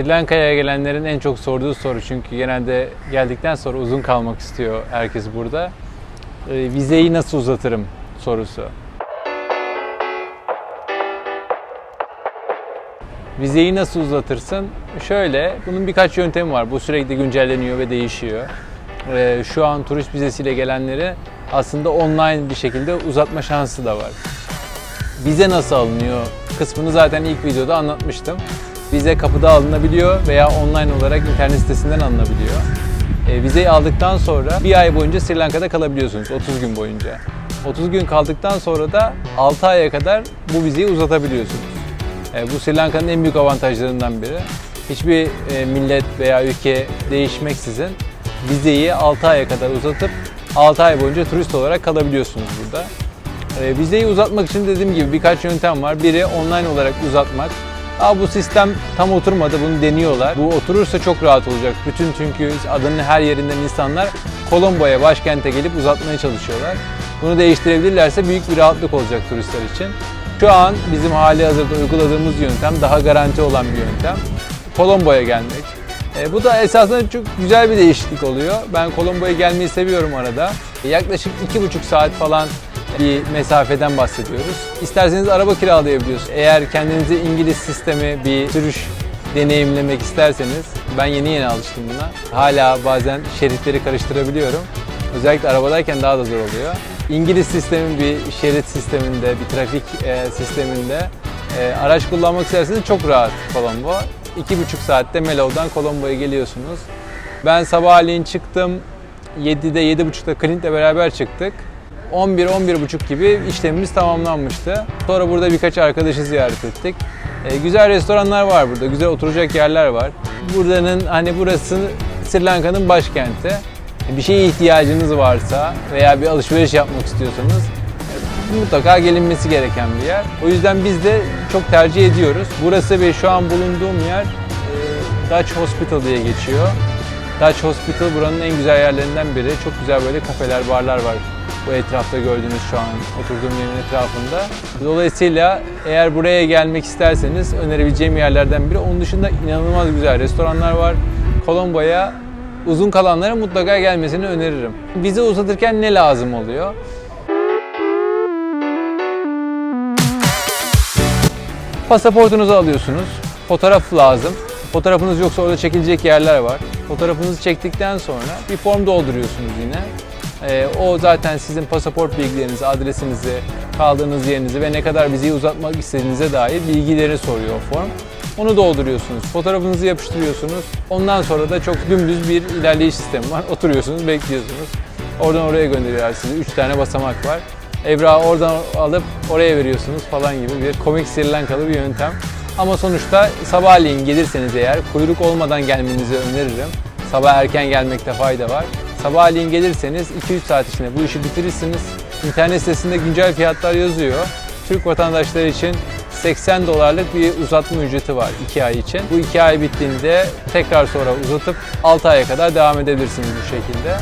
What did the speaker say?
Sri Lanka'ya gelenlerin en çok sorduğu soru çünkü genelde geldikten sonra uzun kalmak istiyor herkes burada. Ee, vizeyi nasıl uzatırım sorusu. Vizeyi nasıl uzatırsın? Şöyle, bunun birkaç yöntemi var. Bu sürekli güncelleniyor ve değişiyor. Ee, şu an turist vizesiyle gelenleri aslında online bir şekilde uzatma şansı da var. Vize nasıl alınıyor kısmını zaten ilk videoda anlatmıştım. Vize kapıda alınabiliyor veya online olarak internet sitesinden alınabiliyor. E, vizeyi aldıktan sonra bir ay boyunca Sri Lanka'da kalabiliyorsunuz 30 gün boyunca. 30 gün kaldıktan sonra da 6 aya kadar bu vizeyi uzatabiliyorsunuz. E, bu Sri Lanka'nın en büyük avantajlarından biri. Hiçbir e, millet veya ülke değişmeksizin vizeyi 6 aya kadar uzatıp 6 ay boyunca turist olarak kalabiliyorsunuz burada. E, vizeyi uzatmak için dediğim gibi birkaç yöntem var. Biri online olarak uzatmak. Aa, bu sistem tam oturmadı, bunu deniyorlar. Bu oturursa çok rahat olacak. Bütün çünkü adanın her yerinden insanlar Colombo'ya, başkente gelip uzatmaya çalışıyorlar. Bunu değiştirebilirlerse büyük bir rahatlık olacak turistler için. Şu an bizim hali hazırda uyguladığımız yöntem daha garanti olan bir yöntem. Colombo'ya gelmek. E, bu da esasında çok güzel bir değişiklik oluyor. Ben Colombo'ya gelmeyi seviyorum arada. E, yaklaşık iki buçuk saat falan bir mesafeden bahsediyoruz. İsterseniz araba kiralayabiliyorsunuz. Eğer kendinize İngiliz sistemi bir sürüş deneyimlemek isterseniz ben yeni yeni alıştım buna. Hala bazen şeritleri karıştırabiliyorum. Özellikle arabadayken daha da zor oluyor. İngiliz sistemin bir şerit sisteminde, bir trafik e, sisteminde e, araç kullanmak isterseniz çok rahat Colombo. İki buçuk saatte Melow'dan Colombo'ya geliyorsunuz. Ben sabahleyin çıktım. 7'de 7.30'da Clint'le beraber çıktık. 11-11.30 gibi işlemimiz tamamlanmıştı. Sonra burada birkaç arkadaşı ziyaret ettik. E, güzel restoranlar var burada, güzel oturacak yerler var. Buranın hani burası Sri Lanka'nın başkenti. Bir şeye ihtiyacınız varsa veya bir alışveriş yapmak istiyorsanız e, mutlaka gelinmesi gereken bir yer. O yüzden biz de çok tercih ediyoruz. Burası ve şu an bulunduğum yer e, Dutch Hospital diye geçiyor. Dutch Hospital buranın en güzel yerlerinden biri. Çok güzel böyle kafeler, barlar var bu etrafta gördüğünüz şu an oturduğum yerin etrafında. Dolayısıyla eğer buraya gelmek isterseniz önerebileceğim yerlerden biri. Onun dışında inanılmaz güzel restoranlar var. Colombo'ya uzun kalanlara mutlaka gelmesini öneririm. Vize uzatırken ne lazım oluyor? Pasaportunuzu alıyorsunuz. Fotoğraf lazım. Fotoğrafınız yoksa orada çekilecek yerler var. Fotoğrafınızı çektikten sonra bir form dolduruyorsunuz yine. Ee, o zaten sizin pasaport bilgilerinizi, adresinizi, kaldığınız yerinizi ve ne kadar vizeyi uzatmak istediğinize dair bilgileri soruyor form. Onu dolduruyorsunuz, fotoğrafınızı yapıştırıyorsunuz. Ondan sonra da çok dümdüz bir ilerleyiş sistemi var. Oturuyorsunuz, bekliyorsunuz. Oradan oraya gönderiyorlar sizi. Üç tane basamak var. Evrağı oradan alıp oraya veriyorsunuz falan gibi bir komik Sri Lankalı bir yöntem. Ama sonuçta sabahleyin gelirseniz eğer kuyruk olmadan gelmenizi öneririm. Sabah erken gelmekte fayda var. Sabahleyin gelirseniz 2-3 saat içinde bu işi bitirirsiniz. İnternet sitesinde güncel fiyatlar yazıyor. Türk vatandaşları için 80 dolarlık bir uzatma ücreti var 2 ay için. Bu 2 ay bittiğinde tekrar sonra uzatıp 6 aya kadar devam edebilirsiniz bu şekilde.